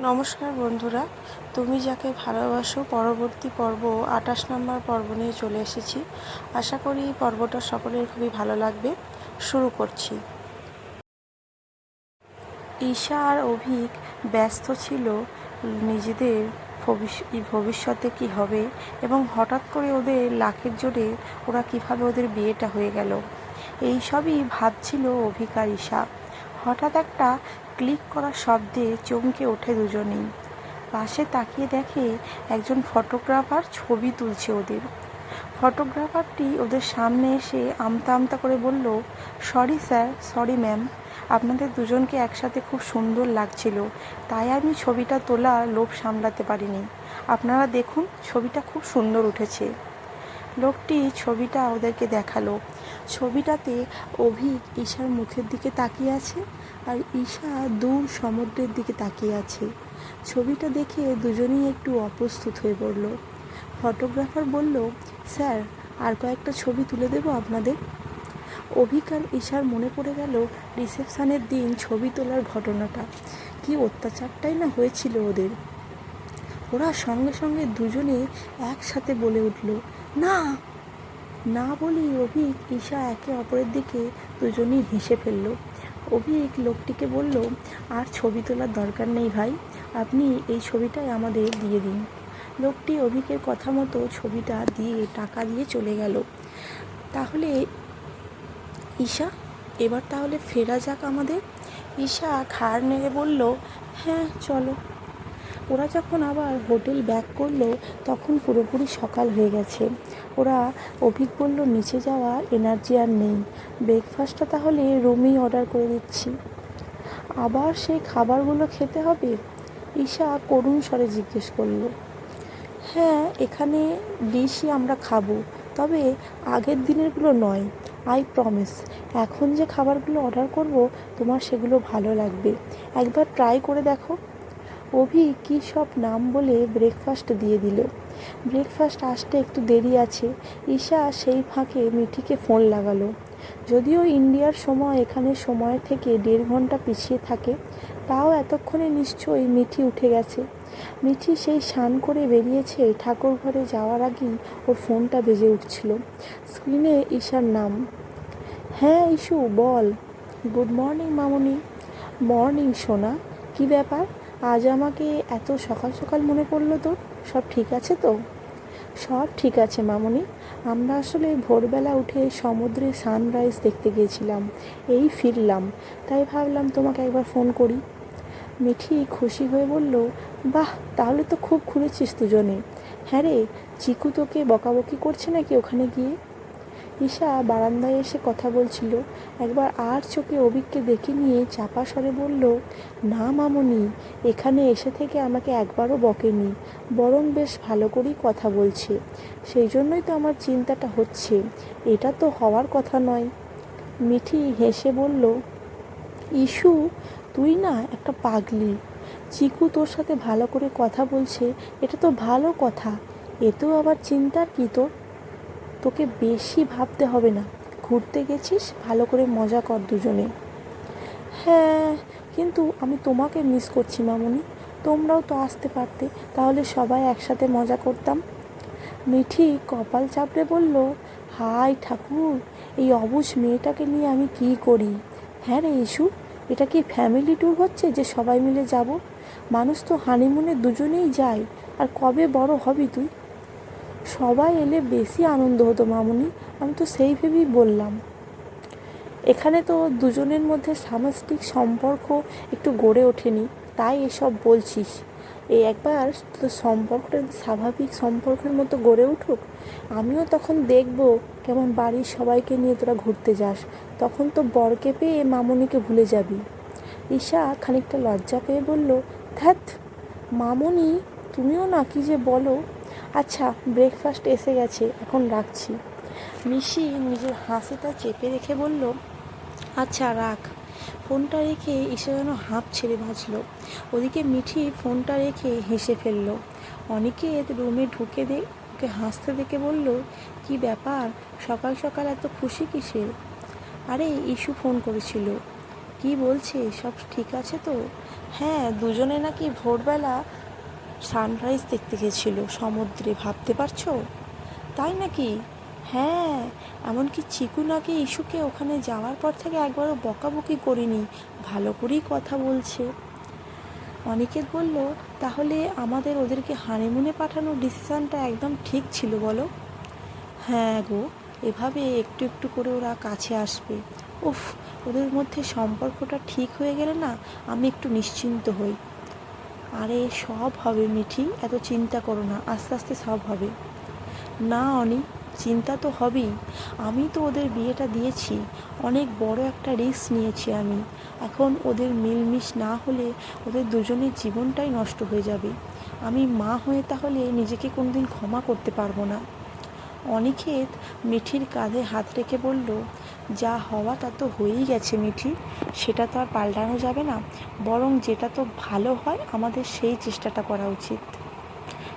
নমস্কার বন্ধুরা, তুমি যাকে ভালোবাসো, পরবর্তী পর্ব আঠাশ নম্বর পর্ব নিয়ে চলে এসেছি। আশা করি এই পর্বটা সকলের খুবই ভালো লাগবে। শুরু করছি। ঈশা আর অভিক ব্যস্ত ছিল, নিজেদের ভবিষ্য- ভবিষ্যতে কি হবে এবং হঠাৎ করে ওদের লাখের জোরে ওরা কীভাবে ওদের বিয়েটা হয়ে গেল। এই সবই ভাবছিল অভিক ঈশা। হঠাৎ একটা ক্লিক করার শব্দে চমকে ওঠে দুজনেই। পাশে তাকিয়ে দেখে একজন ফটোগ্রাফার ছবি তুলছে ওদের। ফটোগ্রাফারটি ওদের সামনে এসে আমতা আমতা করে বলল, সরি স্যার, সরি ম্যাম, আপনাদের দুজনকে একসাথে খুব সুন্দর লাগছিল, তাই আমি ছবিটা তোলা লোভ সামলাতে পারিনি। আপনারা দেখুন, ছবিটা খুব সুন্দর উঠেছে। লোকটি ছবিটা ওদেরকে দেখাল। ছবিটাতে অভিক ঈশার মুখের দিকে তাকিয়ে আছে আর ঈশা দূর সমুদ্রের দিকে তাকিয়ে আছে। ছবিটা দেখে দুজনেই একটু অপ্রস্তুত হয়ে পড়ল। ফটোগ্রাফার বলল, স্যার, আর কয়েকটা ছবি তুলে দেবো আপনাদের? অভিক আর ঈশার মনে পড়ে গেল রিসেপশনের দিন ছবি তোলার ঘটনাটা। কি অত্যাচারটাই না হয়েছিল ওদের। ওরা সঙ্গে সঙ্গে দুজনে একসাথে বলে উঠল না। না বলেই অভিক ঈশা একে অপরের দিকে দুজনেই হেসে ফেলল। অভিক লোকটিকে বলল, আর ছবি তোলার দরকার নেই ভাই, আপনি এই ছবিটাই আমাদের দিয়ে দিন। লোকটি অভিকের কথা মতো ছবিটা দিয়ে টাকা দিয়ে চলে গেল। তাহলে ঈশা, এবার তাহলে ফেরা যাক আমাদের? ঈশা খাড় নেড়ে বলল হ্যাঁ চলো। ওরা যখন আবার হোটেল ব্যাক করল, তখন পুরোপুরি সকাল হয়ে গেছে। ওরা অভিক বলল, নিচে যাওয়া এনার্জি আর নেই। ব্রেকফাস্টটা তাহলে রুমেই অর্ডার করে দিচ্ছি। আবার সেই খাবারগুলো খেতে হবে? ঈশা করুণ স্বরে জিজ্ঞেস করল হ্যাঁ এখানে ডিশই আমরা খাব, তবে আগের দিনেরগুলো নয়। আই প্রমিস এখন যে খাবারগুলো অর্ডার করব, তোমার সেগুলো ভালো লাগবে। একবার ট্রাই করে দেখো। অভি কী সব নাম বলে ব্রেকফাস্ট দিয়ে দিল। ব্রেকফাস্ট আসতে একটু দেরি আছে। ঈশা সেই ফাঁকে মিঠিকে ফোন লাগালো। যদিও ইন্ডিয়ার সময় এখানে সময় থেকে দেড় ঘণ্টা পিছিয়ে থাকে, তাও এতক্ষণে নিশ্চয়ই মিঠি উঠে গেছে। মিঠি সেই স্নান করে বেরিয়েছে ঠাকুর ঘরে যাওয়ার আগেই ওর ফোনটা বেজে উঠছিল। স্ক্রিনে ঈশার নাম। হ্যাঁ ইস্যু বল। গুড মর্নিং মামনি। মর্নিং সোনা। কি ব্যাপার? আজ আমাকে এত সকাল সকাল মনে পড়ল তোর। সব ঠিক আছে তো? সব ঠিক আছে মামনি। আমরা আসলে ভোরবেলা উঠে সমুদ্রে সানরাইজ দেখতে গিয়েছিলাম। এই ফিরলাম। তাই ভাবলাম তোমাকে একবার ফোন করি। মিঠি খুশি হয়ে বলল, বাহ, তাহলে তো খুব ঘুরেছিস দুজনে। হ্যাঁ রে, চিকু তোকে বকাবকি করছে নাকি ওখানে গিয়ে? ঈশা বারান্দায় এসে কথা বলছিল। একবার আর চোখে অভিককে দেখে নিয়ে চাপা স্বরে বলল, না মামনি, এখানে এসে থেকে আমাকে একবারও বকেনি। বরং বেশ ভালো করেই কথা বলছে। সেই জন্যই তো আমার চিন্তাটা হচ্ছে। এটা তো হওয়ার কথা নয়। মিঠি হেসে বলল ইস্যু তুই না একটা পাগলি। চিকু তোর সাথে ভালো করে কথা বলছে, এটা তো ভালো কথা। এতেও আবার চিন্তার কি তোর? তোকে বেশি ভাবতে হবে না। ঘুরতে গেছিস, ভালো করে মজা কর দুজনে। হ্যাঁ কিন্তু আমি তোমাকে মিস করছি মামনি। তোমরাও তো আসতে পারতে, তাহলে সবাই একসাথে মজা করতাম। মিঠি কপাল চাপড়ে বলল, হাই ঠাকুর, এই অবুজ মেয়েটাকে নিয়ে আমি কি করি? হ্যাঁ রে ইস্যু এটা কি ফ্যামিলি ট্যুর হচ্ছে যে সবাই মিলে যাব? মানুষ তো হানিমুনে দুজনেই যায়, আর কবে বড় হবি তুই? সবাই এলে বেশি আনন্দ হতো মামুনি, আমি তো সেই ভেবেই বললাম। এখানে তো দুজনের মধ্যে সামষ্টিক সম্পর্ক একটু গড়ে ওঠেনি, তাই এসব বলছিস। এই একবার তো সম্পর্কটা স্বাভাবিক সম্পর্কের মতো গড়ে উঠুক, আমিও তখন দেখব কেমন বাড়ির সবাইকে নিয়ে তোরা ঘুরতে যাস, তখন তো বরকে পেয়ে মামনিকে ভুলে যাবি। ঈশা খানিকটা লজ্জা পেয়ে বলল ধ্যাত মামনি, তুমিও না কি যে বলো আচ্ছা ব্রেকফাস্ট এসে গেছে, এখন রাখছি। মিশি নিজের হাসিটা চেপে রেখে বলল আচ্ছা রাখ। ফোনটা রেখে এসে যেন হাঁপ ছেড়ে বাঁচল। ওদিকে মিঠি ফোনটা রেখে হেসে ফেলল। অনিকেত রুমে ঢুকে দে, ওকে হাসতে দেখে বলল, কি ব্যাপার? সকাল সকাল এত খুশি কিসের? আরে ইস্যু ফোন করেছিল। কি বলছে? সব ঠিক আছে তো? হ্যাঁ দুজনে নাকি ভোরবেলা সানরাইজ দেখতে গেছিল, সমুদ্রে ভাবতে পারছ? তাই নাকি? হ্যাঁ এমনকি চিকু নাকি ইস্যুকে ওখানে যাওয়ার পর থেকে একবারও বকাবকি করিনি, ভালো করেই কথা বলছে। অনিকেত বলল, তাহলে আমাদের ওদেরকে হানিমুনে পাঠানোর ডিসিশানটা একদম ঠিক ছিল বলো? হ্যাঁ গো, এভাবে একটু একটু করে ওরা কাছে আসবে। উফ, ওদের মধ্যে সম্পর্কটা ঠিক হয়ে গেলে না আমি একটু নিশ্চিন্ত হই। আরে সব হবে মিঠি, এত চিন্তা করো না, আস্তে আস্তে সব হবে। না, অনি, চিন্তা তো হবেই। আমি তো ওদের বিয়েটা দিয়েছি, অনেক বড় একটা রিস্ক নিয়েছি আমি। এখন ওদের মিলমিশ না হলে ওদের দুজনের জীবনটাই নষ্ট হয়ে যাবে। আমি মা হয়ে তাহলে নিজেকে কোনোদিন ক্ষমা করতে পারব না। অনিকেত মিঠির কাঁধে হাত রেখে বলল যা হওয়া তা তো হয়েই গেছে মিঠি, সেটা তো আর পাল্টানো যাবে না। বরং যেটা তো ভালো হয়, আমাদের সেই চেষ্টাটা করা উচিত।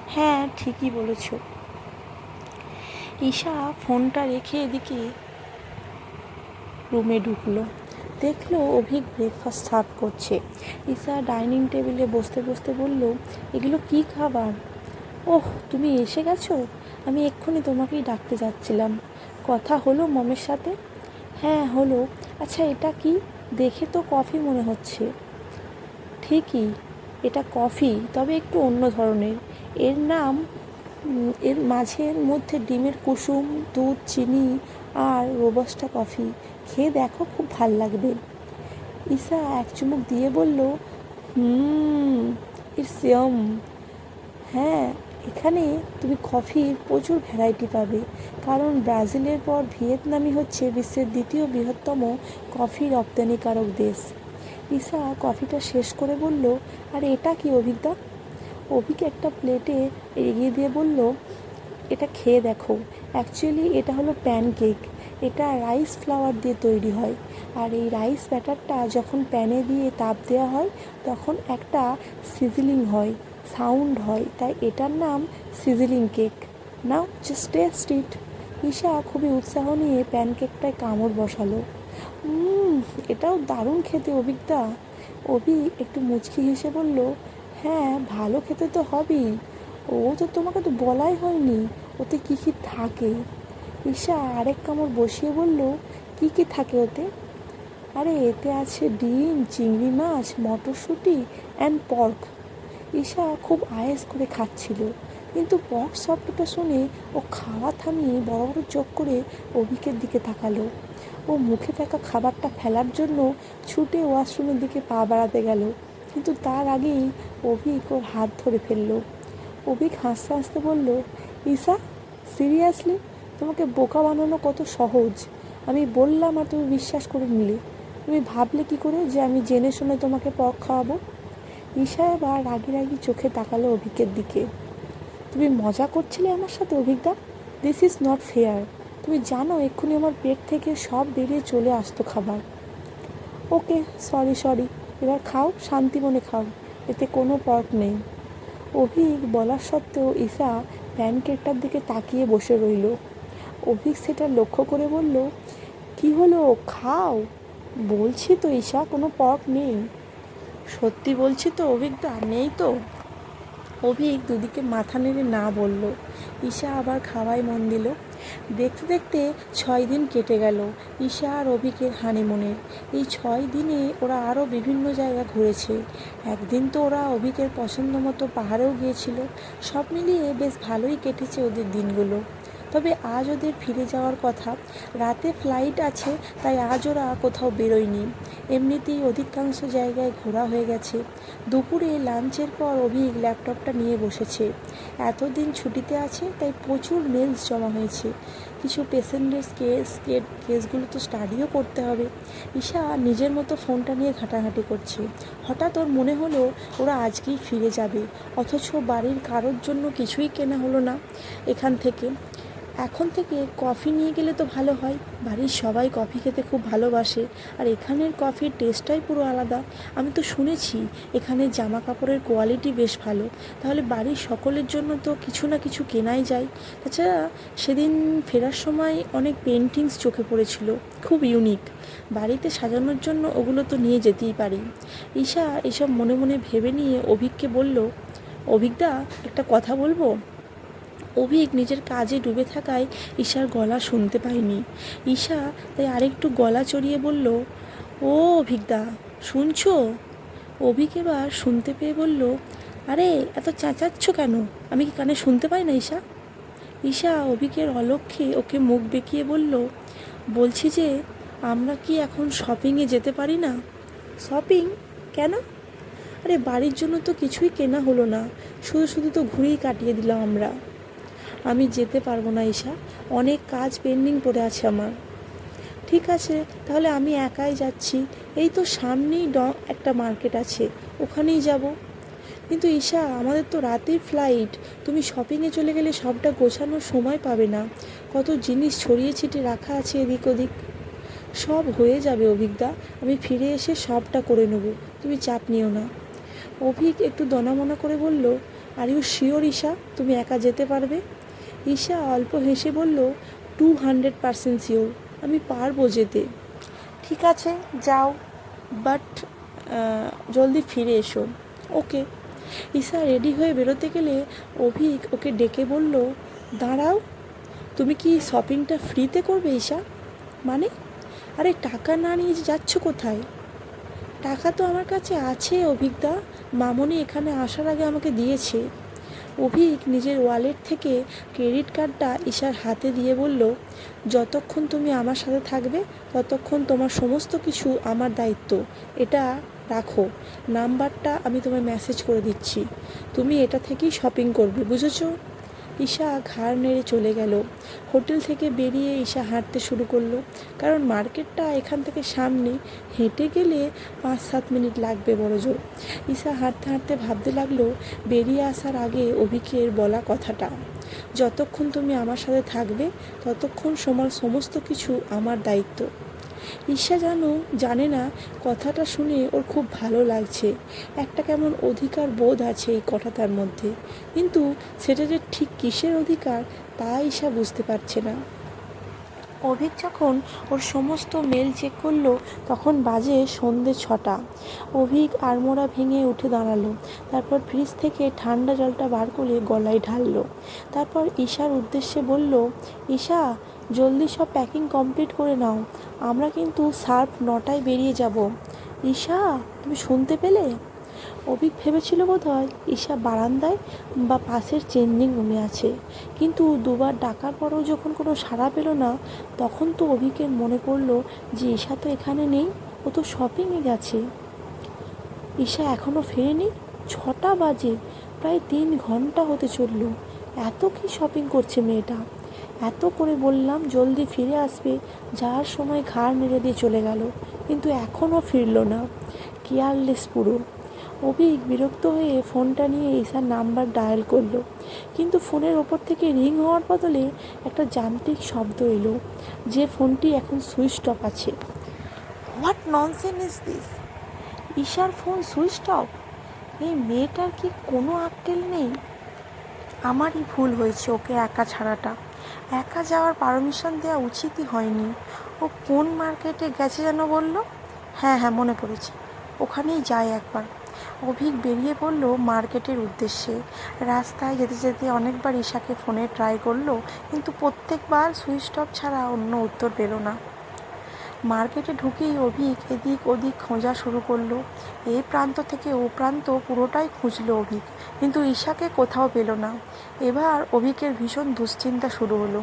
হ্যাঁ ঠিকই বলেছ। ঈশা ফোনটা রেখে এদিকে রুমে ঢুকলো। দেখল অভিক ব্রেকফাস্ট সার্ভ করছে। ঈশা ডাইনিং টেবিলে বসতে বসতে বলল, এগুলো কি খাবার? ওহ, তুমি এসে গেছো? আমি এক্ষুনি তোমাকেই ডাকতে যাচ্ছিলাম। কথা হলো মমের সাথে? হ্যাঁ হলো। আচ্ছা এটা কি? দেখে তো কফি মনে হচ্ছে। ঠিকই, এটা কফি, তবে একটু অন্য ধরনের। এর নাম এর মাঝের মধ্যে ডিমের কুসুম, দুধ, চিনি আর রোবস্টা কফি। খেয়ে দেখো, খুব ভালো লাগবে। ঈশা এক চুমুক দিয়ে বলল, হুম ইটস হ্যাঁ এখানে তুমি কফির প্রচুর ভ্যারাইটি পাবে। কারণ ব্রাজিলের পর ভিয়েতনামই হচ্ছে বিশ্বের দ্বিতীয় বৃহত্তম কফি রপ্তানিকারক দেশ। ঈশা কফিটা শেষ করে বলল, আর এটা কি অভিজ্ঞতা? অভিক একটা প্লেটে এগিয়ে দিয়ে বলল, এটা খেয়ে দেখো। অ্যাকচুয়ালি এটা হলো প্যানকেক। এটা রাইস ফ্লাওয়ার দিয়ে তৈরি হয়। আর এই রাইস ব্যাটারটা যখন প্যানে দিয়ে তাপ দেওয়া হয়, তখন একটা সিজলিং হয়। সাউন্ড হয়, তাই এটার নাম sizzling cake now just taste it Isha খুবই উৎসাহ নিয়ে প্যানকেকটায় কামড় বসালো। এটাও দারুণ খেতে অভিজ্ঞতা। অভি একটু মুচকি হেসে বলল হ্যাঁ ভালো খেতে তো হবেই। ও তো তোমাকে তো বলাই হয়নি, ওতে কী কী থাকে? ঈশা আরেক কামড় বসিয়ে বলল, কী কী থাকে ওতে? আরে, এতে আছে ডিম, চিংড়ি মাছ, মটরশুঁটি অ্যান্ড পর্ক ঈশা খুব আয়েস করে খাচ্ছিল। কিন্তু পর্ক শব্দটা শুনে ও খাওয়া থামিয়ে বড় বড় চোখ করে অভিকের দিকে তাকালো। ও মুখে থাকা খাবারটা ফেলার জন্য ছুটে ওয়াশরুমের দিকে পা বাড়াতে গেল। কিন্তু তার আগেই অভিক ওর হাত ধরে ফেলল। অভিক হাসতে হাসতে বলল, ঈশা, সিরিয়াসলি? তোমাকে বোকা বানানো কত সহজ। আমি বললাম আর তুমি বিশ্বাস করে নিলে। তুমি ভাবলে কি করে যে আমি জেনে শুনে তোমাকে পক খাওয়াবো? ঈশা এবার রাগি রাগি চোখে তাকালো অভিকের দিকে। তুমি মজা করছিলে আমার সাথে অভিজ্ঞতা দিস ইজ নট ফেয়ার তুমি জানো, এক্ষুনি আমার পেট থেকে সব বেরিয়ে চলে আসতো খাবার। ওকে সরি সরি এবার খাও, শান্তি মনে খাও। এতে কোনো পর্ক নেই। অভিক বলার সত্ত্বেও ঈশা প্যানকেকটার দিকে তাকিয়ে বসে রইল। অভিক সেটা লক্ষ্য করে বলল, কি হলো? খাও? বলছি তো, ঈশা, কোনো পর্ক নেই। সত্যি বলছি তো অভিজ্ঞতা নেই তো। অভিক দুদিকে মাথা নেড়ে না বলল। ঈশা আবার খাওয়ায় মন দিল। দেখতে দেখতে ছয় দিন কেটে গেল ঈশা আর অভিকের হানিমুনের এই ছয় দিনে ওরা আরও বিভিন্ন জায়গা ঘুরেছে। একদিন তো ওরা অভিকের পছন্দ মতো পাহাড়েও গিয়েছিল। সব মিলিয়ে বেশ ভালোই কেটেছে ওদের দিনগুলো। তবে আজ ওদের ফিরে যাওয়ার কথা। রাতে ফ্লাইট আছে, তাই আজ ওরা কোথাও বেরোয়নি। এমনিতেই অধিকাংশ জায়গায় ঘোরা হয়ে গেছে। দুপুরে লাঞ্চের পর অভিক ল্যাপটপটা নিয়ে বসেছে। এতদিন ছুটিতে আছে, তাই প্রচুর মেলস জমা হয়েছে। কিছু পেশেন্টের কেস কেসগুলো তো স্টাডিও করতে হবে। ঈশা নিজের মতো ফোনটা নিয়ে ঘাঁটাঘাঁটি করছে। হঠাৎ ওর মনে হলো ওরা আজকেই ফিরে যাবে, অথচ বাড়ির কারোর জন্য কিছুই কেনা হলো না। এখান থেকে এখন থেকে কফি নিয়ে গেলে তো ভালো হয়। বাড়ির সবাই কফি খেতে খুব ভালোবাসে। আর এখানের কফির টেস্টটাই পুরো আলাদা। আমি তো শুনেছি, এখানে জামা কাপড়ের কোয়ালিটি বেশ ভালো। তাহলে বাড়ির সকলের জন্য তো কিছু না কিছু কেনাই যায়। তাছাড়া সেদিন ফেরার সময় অনেক পেন্টিংস চোখে পড়েছিল। খুব ইউনিক বাড়িতে সাজানোর জন্য ওগুলো তো নিয়ে যেতেই পারি। ঈশা এসব মনে মনে ভেবে নিয়ে অভিককে বলল, অভিকদা, একটা কথা বলব? অভিক নিজের কাজে ডুবে থাকায় ঈশার গলা শুনতে পায়নি। ঈশা তাই আরেকটু গলা চড়িয়ে বলল, ও অভিকদা, শুনছো? অভিক এবার শুনতে পেয়ে বলল, আরে, এত চেঁচাচ্ছ কেন? আমি কি কানে শুনতে পাই না ঈশা? ঈশা অভিকের অলক্ষ্যে ওকে মুখ বেঁকিয়ে বলল, বলছি যে, আমরা কি এখন শপিংয়ে যেতে পারি না? শপিং কেন? আরে, বাড়ির জন্য তো কিছুই কেনা হলো না। শুধু শুধু তো ঘুরেই কাটিয়ে দিলাম আমরা। আমি যেতে পারব না, ঈশা। অনেক কাজ পেন্ডিং পড়ে আছে আমার। ঠিক আছে, তাহলে আমি একাই যাচ্ছি। এই তো সামনেই ড, একটা মার্কেট আছে। ওখানেই যাব। কিন্তু ঈশা, আমাদের তো রাতের ফ্লাইট তুমি শপিংয়ে চলে গেলে সবটা গোছানোর সময় পাবে না। কত জিনিস ছড়িয়ে ছিটিয়ে রাখা আছে এদিক ওদিক। সব হয়ে যাবে অভিজ্ঞতা আমি ফিরে এসে সবটা করে নেব। তুমি চাপ নিও না। অভিক একটু দনামনা করে বলল আর ইউ শিওর ঈশা? তুমি একা যেতে পারবে? ঈশা অল্প হেসে বলল টু হান্ড্রেড পারসেন্ট শিওর আমি পারব যেতে। ঠিক আছে যাও বাট জলদি ফিরে এসো। ওকে। ঈশা রেডি হয়ে বেরোতে গেলে অভিক ওকে ডেকে বলল দাঁড়াও তুমি কি শপিংটা ফ্রিতে করবে ঈশা? মানে? আরে টাকা না নিয়ে যাচ্ছ কোথায়? টাকা তো আমার কাছে আছে অভিজ্ঞতা মামনি এখানে আসার আগে আমাকে দিয়েছে। অভিক নিজের ওয়ালেট থেকে ক্রেডিট কার্ডটা ঈশার হাতে দিয়ে বলল, যতক্ষণ তুমি আমার সাথে থাকবে, ততক্ষণ তোমার সমস্ত কিছু আমার দায়িত্ব। এটা রাখো। নাম্বারটা আমি তোমায় মেসেজ করে দিচ্ছি। তুমি এটা থেকেই শপিং করবে, বুঝেছ? ঈশা ঘাড় নেড়ে চলে গেল। হোটেল থেকে বেরিয়ে ঈশা হাঁটতে শুরু করল। কারণ মার্কেটটা এখান থেকে সামনে হেঁটে গেলে পাঁচ সাত মিনিট লাগবে বড় জোর। ঈশা হাঁটতে হাঁটতে ভাবতে লাগল, বেরিয়ে আসার আগে অভিকের বলা কথাটা, যতক্ষণ তুমি আমার সাথে থাকবে, ততক্ষণ সময় সমস্ত কিছু আমার দায়িত্ব। ঈশা যেন জানে না কথাটা শুনে ওর খুব ভালো লাগছে। একটা কেমন অধিকার বোধ আছে এই কথাটার মধ্যে। কিন্তু সেটা যে ঠিক কিসের অধিকার, তা ঈশা বুঝতে পারছে না। অভিক যখন ওর সমস্ত মেল চেক করল, তখন বাজে সন্ধে ছটা। অভিক আড়মোড়া ভেঙে উঠে দাঁড়াল। তারপর ফ্রিজ থেকে ঠান্ডা জলটা বার করে গলায় ঢাললো। তারপর ঈশার উদ্দেশ্যে বলল, ঈশা জলদি সব প্যাকিং কমপ্লিট করে নাও। আমরা কিন্তু সার্ফ নটায় বেরিয়ে যাব। ঈশা, তুমি শুনতে পেলে? অভিক ভেবেছিল বোধ হয় ঈশা বারান্দায় বা পাশের চেঞ্জিং রুমে আছে। কিন্তু দুবার ডাকার পরেও যখন কোনো সাড়া পেল না, তখন তো অভিকের মনে পড়ল যে ঈশা তো এখানে নেই, ও তো শপিংয়ে গেছে। ঈশা এখনও ফেরেনি? ছটা বাজে, প্রায় তিন ঘণ্টা হতে চলল। এত কি শপিং করছে মেয়েটা? এত করে বললাম, জলদি ফিরে আসবে। যাওয়ার সময় ঘাড় নেড়ে দিয়ে চলে গেল, কিন্তু এখনও ফিরল না। কেয়ারলেস পুরো। অভিক বিরক্ত হয়ে ফোনটা নিয়ে ঈশার নাম্বার ডায়াল করল, কিন্তু ফোনের ওপর থেকে রিং হওয়ার বদলে একটা যান্ত্রিক শব্দ এলো, যে ফোনটি এখন সুইচ অফ আছে। What nonsense is this? ঈশার ফোন সুইচ টপ এই মেয়েটার কি কোনো আক্কেল নেই? আমারই ভুল হয়েছে ওকে একা ছাড়াটা। একা যাওয়ার পারমিশন দেওয়া উচিতই হয়নি। ও কোন মার্কেটে গেছে যেন বলল? হ্যাঁ হ্যাঁ মনে পড়েছে। ওখানেই যায় একবার। অভিক বেরিয়ে পড়ল মার্কেটের উদ্দেশ্যে। রাস্তায় যেতে যেতে অনেকবার ঈশাকে ফোনে ট্রাই করল, কিন্তু প্রত্যেকবার সুইচ টপ ছাড়া অন্য উত্তর পেল না। মার্কেটে ঢুকেই অভিক এদিক ওদিক খোঁজা শুরু করল। এই প্রান্ত থেকে ও প্রান্ত পুরোটাই খুঁজলো অভিক, কিন্তু ঈশাকে কোথাও পেল না। এবার অভিকের ভীষণ দুশ্চিন্তা শুরু হলো।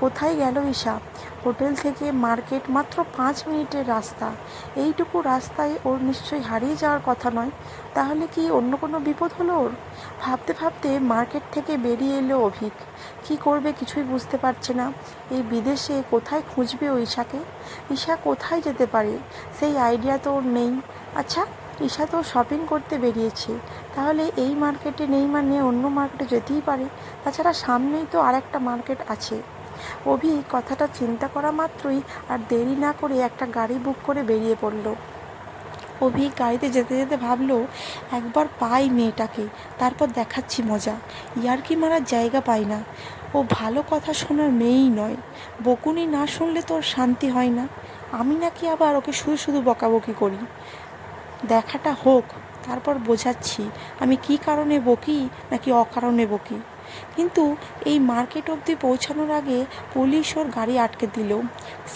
কোথায় গেল ঈশা? হোটেল থেকে মার্কেট মাত্র পাঁচ মিনিটের রাস্তা। এইটুকু রাস্তায় ওর নিশ্চয়ই হারিয়ে যাওয়ার কথা নয়। তাহলে কি অন্য কোনো বিপদ হলো ওর? ভাবতে ভাবতে মার্কেট থেকে বেরিয়ে এলো অভিক। কি করবে কিছুই বুঝতে পারছে না। এই বিদেশে কোথায় খুঁজবে ও ঈশাকে? ঈশা কোথায় যেতে পারে? সেই আইডিয়া তো ওর নেই। আচ্ছা ঈশা তো শপিং করতে বেরিয়েছে। তাহলে এই মার্কেটে নেই মানে অন্য মার্কেটে যেতেই পারে। তাছাড়া সামনেই তো আর একটা মার্কেট আছে। অভি কথাটা চিন্তা করা মাত্রই আর দেরি না করে একটা গাড়ি বুক করে বেরিয়ে পড়ল। অভি গাড়িতে যেতে যেতে ভাবলো, একবার পাই মেয়েটাকে, তারপর দেখাচ্ছি মজা। ইয়ার্কি মারার জায়গা পাই না। ও ভালো কথা শোনার মেয়েই নয়। বকুনি না শুনলে তো ওর শান্তি হয় না। আমি নাকি আবার ওকে শুধু শুধু বকাবকি করি। দেখাটা হোক, তারপর বোঝাচ্ছি। আমি কি কারণে বকি নাকি অকারণে বকি? কিন্তু এই মার্কেট অবধি পৌঁছানোর আগে পুলিশ ওর গাড়ি আটকে দিল।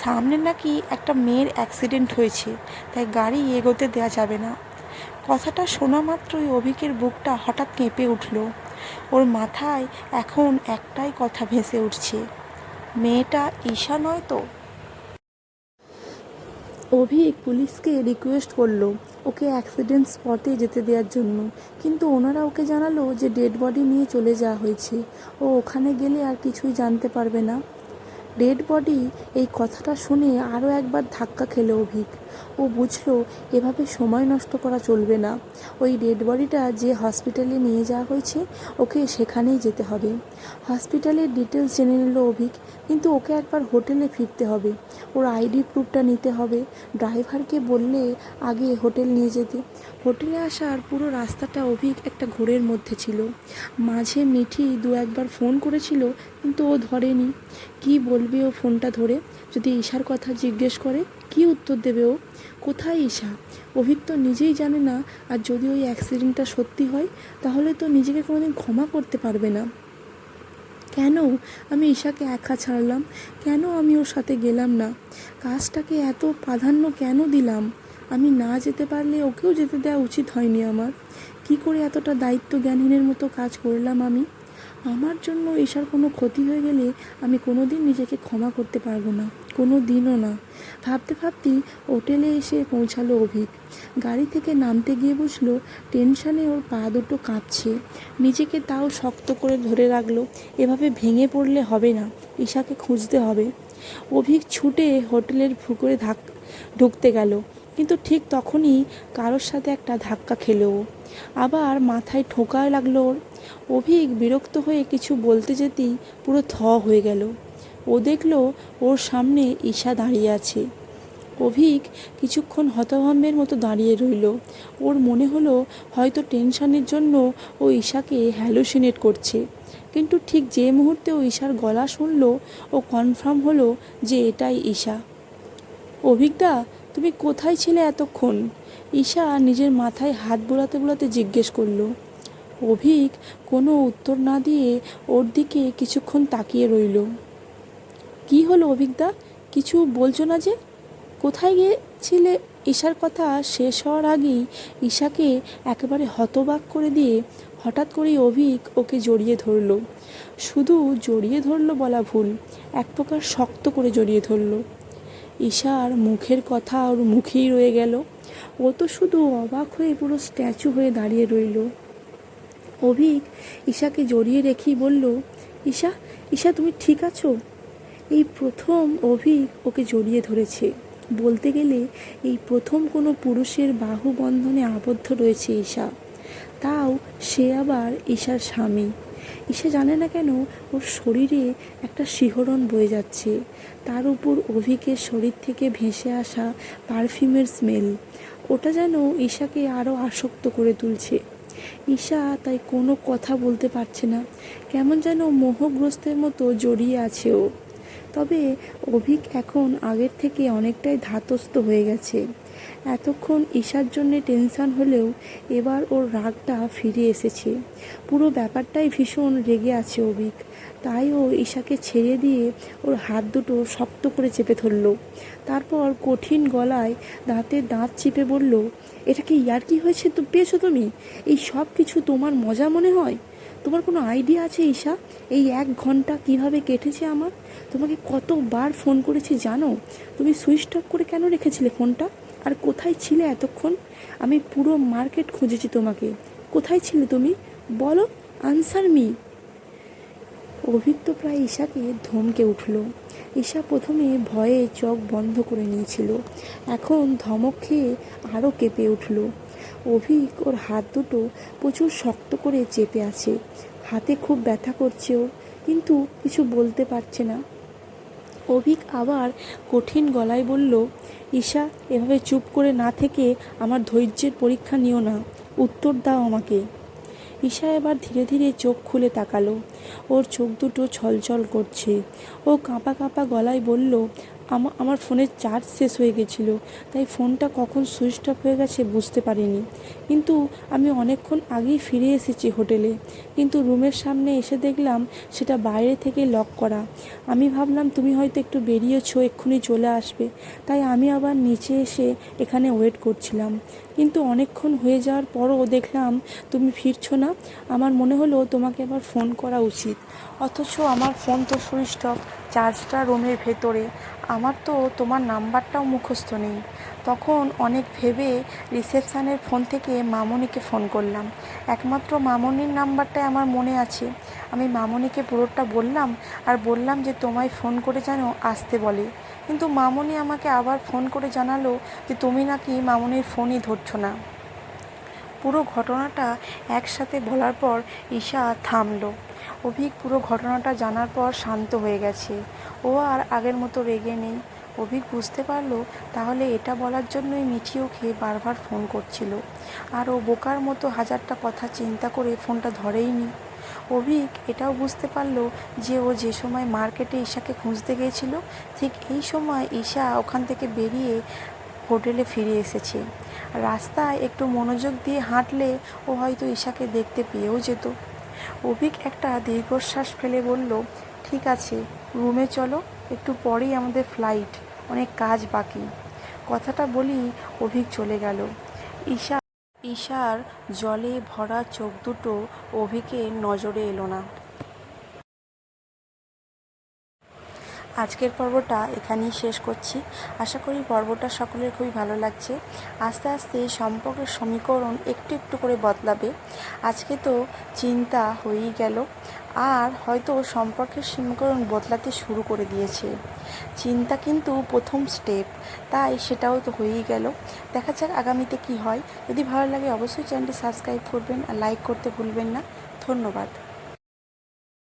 সামনে নাকি একটা মেয়ের অ্যাক্সিডেন্ট হয়েছে, তাই গাড়ি এগোতে দেওয়া যাবে না। কথাটা শোনা মাত্রই অভিকের বুকটা হঠাৎ কেঁপে উঠল। ওর মাথায় এখন একটাই কথা ভেসে উঠছে, মেয়েটা ঈশা নয় তো? অভিক পুলিশকে রিকোয়েস্ট করল ওকে অ্যাক্সিডেন্ট স্পটে যেতে দেওয়ার জন্য। কিন্তু ওনারা ওকে জানালো যে ডেড বডি নিয়ে চলে যাওয়া হয়েছে। ও ওখানে গেলে আর কিছুই জানতে পারবে না। ডেড বডি এই কথাটা শুনে আরও একবার ধাক্কা খেলো অভিক। বুঝলো, এভাবে সময় নষ্ট করা চলবে না। ওই ডেড বডিটা যে হসপিটালে নিয়ে যাওয়া হয়েছে, ওকে সেখানেই যেতে হবে। হসপিটালের ডিটেলস জেনে নিল অভিক, কিন্তু ওকে একবার হোটেলে ফিরতে হবে। ওর আইডি প্রুফটা নিতে হবে। ড্রাইভারকে বললে আগে হোটেল নিয়ে যেতে। হোটেলে আসার পুরো রাস্তাটা অভিক একটা ঘোরের মধ্যে ছিল। মাঝে মিঠি দু একবার ফোন করেছিল, কিন্তু ও ধরেনি। কি বলবে ও ফোনটা ধরে? যদি ঈশার কথা জিজ্ঞেস করে। কি উত্তর দেবে ও? কোথায় ঈশা? অভিক তো নিজেই জানে না, আর যদি ওই অ্যাক্সিডেন্টটা সত্যি হয়, তাহলে তো নিজেকে কোনোদিন ক্ষমা করতে পারবে না। কেন? আমি ঈশাকে একা ছাড়লাম। কেন আমি ওর সাথে গেলাম না? কাজটাকে এত প্রাধান্য কেন দিলাম? আমি না যেতে পারলে ওকেও যেতে দেওয়া উচিত হয়নি আমার। কি করে এতটা দায়িত্ব জ্ঞানহীনের মতো কাজ করলাম আমি? আমার জন্য ঈশার কোনো ক্ষতি হয়ে গেলে আমি কোনো দিন নিজেকে ক্ষমা করতে পারব না কোনো দিনও না। ভাবতে ভাবতেই হোটেলে এসে পৌঁছালো অভিক। গাড়ি থেকে নামতে গিয়ে বুঝলো, টেনশানে ওর পা দুটো কাঁপছে। নিজেকে তাও শক্ত করে ধরে রাখল, এভাবে ভেঙে পড়লে হবে না, ঈশাকে খুঁজতে হবে। অভিক ছুটে হোটেলের পুকুরে ধাক, ঢুকতে গেল, কিন্তু ঠিক তখনই কারোর সাথে একটা ধাক্কা খেলো। আবার মাথায় ঠোকায় লাগল ওর। অভিক বিরক্ত হয়ে কিছু বলতে যেতেই পুরো থ হয়ে গেল। ও দেখল ওর সামনে ঈশা দাঁড়িয়ে আছে। অভিক কিছুক্ষণ হতভম্বের মতো দাঁড়িয়ে রইল। ওর মনে হলো হয়তো টেনশনের জন্য ও ঈশাকে হ্যালোসিনেট করছে। কিন্তু ঠিক যে মুহূর্তে ও ঈশার গলা শুনল, ও কনফার্ম হলো যে এটাই ঈশা। অভিকদা তুমি কোথায় ছিলে এতক্ষণ? ঈশা নিজের মাথায় হাত বোলাতে বোলাতে জিজ্ঞেস করল। অভিক কোনো উত্তর না দিয়ে ওর দিকে কিছুক্ষণ তাকিয়ে রইল। কি হলো অভিকদা? কিছু বলছো না যে? কোথায় গিয়েছিলে? ঈশার কথা শেষ হওয়ার আগেই ঈশাকে একেবারে হতবাক করে দিয়ে হঠাৎ করেই অভিক ওকে জড়িয়ে ধরলো। শুধু জড়িয়ে ধরলো বলা ভুল, এক প্রকার শক্ত করে জড়িয়ে ধরলো। ঈশার মুখের কথা ওর মুখেই রয়ে গেল। ও তো শুধু অবাক হয়ে পুরো স্ট্যাচু হয়ে দাঁড়িয়ে রইল। অভিক ঈশাকে জড়িয়ে রেখেই বলল, ঈশা ঈশা, তুমি ঠিক আছো? এই প্রথম অভিক ওকে জড়িয়ে ধরেছে। বলতে গেলে এই প্রথম কোনো পুরুষের বাহু বন্ধনে আবদ্ধ রয়েছে ঈশা। তাও সে আবার ঈশার স্বামী। ঈশা জানে না কেন ওর শরীরে একটা শিহরণ বয়ে যাচ্ছে। তার উপর অভিকের শরীর থেকে ভেসে আসা পারফিউমের স্মেল। ওটা যেন ঈশাকে আরও আসক্ত করে তুলছে। ঈশা তাই কোনো কথা বলতে পারছে না। কেমন যেন মোহগ্রস্তের মতো জড়িয়ে আছে ও। তবে অভিক এখন আগের থেকে অনেকটাই ধাতস্থ হয়ে গেছে। এতক্ষণ ঈশার জন্যে টেনশন হলেও এবার ওর রাগটা ফিরে এসেছে। পুরো ব্যাপারটাই ভীষণ রেগে আছে অভিক। তাই ও ঈশাকে ছেড়ে দিয়ে ওর হাত দুটো শক্ত করে চেপে ধরলো। তারপর কঠিন গলায় দাঁতে দাঁত চিপে বলল এটা কি ইয়ার কি হয়েছে তো পেয়েছ তুমি? এই সব কিছু তোমার মজা মনে হয়? তোমার কোনো আইডিয়া আছে ঈশা? এই এক ঘণ্টা কীভাবে কেটেছে আমার? তোমাকে কতবার ফোন করেছি জানো? তুমি সুইচ অফ করে কেন রেখেছিলে ফোনটা আর কোথায় ছিলে এতক্ষণ? আমি পুরো মার্কেট খুঁজেছি তোমাকে। কোথায় ছিলে তুমি? বলো আনসার মি অভিক তো প্রায় ঈশাকে ধমকে উঠল। ঈশা প্রথমে ভয়ে চোখ বন্ধ করে নিয়েছিল। এখন ধমক খেয়ে আরও কেঁপে উঠল। অভিক ওর হাত দুটো প্রচুর শক্ত করে চেপে আছে। হাতে খুব ব্যথা করছে ওর, কিন্তু কিছু বলতে পারছে না। অভিক আবার কঠিন গলায় বলল, ঈশা, এভাবে চুপ করে না থেকে আমার ধৈর্যের পরীক্ষা নিও না। উত্তর দাও আমাকে। ঈশা এবার ধীরে ধীরে চোখ খুলে তাকালো। ওর চোখ দুটো ছলছল করছে। ও কাঁপা কাঁপা গলায় বলল আমা- আমার ফোনের চার্জ শেষ হয়ে গেছিল, তাই ফোনটা কখন সুইচ অফ হয়ে গেছে বুঝতে পারিনি। কিন্তু আমি অনেকক্ষণ আগেই ফিরে এসেছি হোটেলে। কিন্তু রুমের সামনে এসে দেখলাম সেটা বাইরে থেকে লক করা। আমি ভাবলাম, তুমি হয়তো একটু বেরিয়েছো, এক্ষুনি চলে আসবে। তাই আমি আবার নিচে এসে এখানে ওয়েট করছিলাম। কিন্তু অনেকক্ষণ হয়ে যাওয়ার পরও দেখলাম, তুমি ফিরছো না? আমার মনে হলো তোমাকে আবার ফোন করা উচিত। অথচ আমার ফোন তো সুইচ অফ চার্জটা রুমের ভেতরে। আমার তো তোমার নাম্বারটাও মুখস্থ নেই। তখন অনেক ভেবে রিসেপশানের ফোন থেকে মামনিকে ফোন করলাম। একমাত্র মামনির নাম্বারটাই আমার মনে আছে। আমি মামনিকে পুরোটা বললাম আর বললাম যে, তোমায় ফোন করে যেন আসতে বলে। কিন্তু মামনি আমাকে আবার ফোন করে জানালো যে, তুমি নাকি মামনির ফোনই ধরছো না। পুরো ঘটনাটা একসাথে বলার পর ঈশা থামলো। অভিক পুরো ঘটনাটা জানার পর শান্ত হয়ে গেছে। ও আর আগের মতো রেগে নেই। অভিক বুঝতে পারল, তাহলে এটা বলার জন্যই মিঠি ওকে বারবার ফোন করছিল। আর ও বোকার মতো হাজারটা কথা চিন্তা করে ফোনটা ধরেইনি অভিক এটাও বুঝতে পারল যে ও যে সময় মার্কেটে ঈশাকে খুঁজতে গিয়েছিল ঠিক এই সময় ঈশা ওখান থেকে বেরিয়ে হোটেলে ফিরে এসেছে। রাস্তায় একটু মনোযোগ দিয়ে হাঁটলে ও হয়তো ঈশাকে দেখতে পেয়েও যেত। অভিক একটা দীর্ঘশ্বাস ফেলে বলল, ঠিক আছে, রুমে চলো, একটু পরেই আমাদের ফ্লাইট অনেক কাজ বাকি। কথাটা বলি অভিক চলে গেল। ঈশা, ঈশার জলে ভরা চোখ দুটো অভিকে নজরে এলো না। আজকের পর্বটা এখানেই শেষ করছি। আশা করি পর্বটা সকলের খুবই ভালো লাগছে। আস্তে আস্তে সম্পর্কের সমীকরণ একটু একটু করে বদলাবে। আজকে তো চিন্তা হয়েই গেল। আর হয়তো সম্পর্কের সমীকরণ বদলাতে শুরু করে দিয়েছে। চিন্তা কিন্তু প্রথম স্টেপ তাই সেটাও তো হয়েই গেল। দেখা যাক আগামীতে কি হয়। যদি ভালো লাগে অবশ্যই চ্যানেলটি সাবস্ক্রাইব করবেন আর লাইক করতে ভুলবেন না। ধন্যবাদ।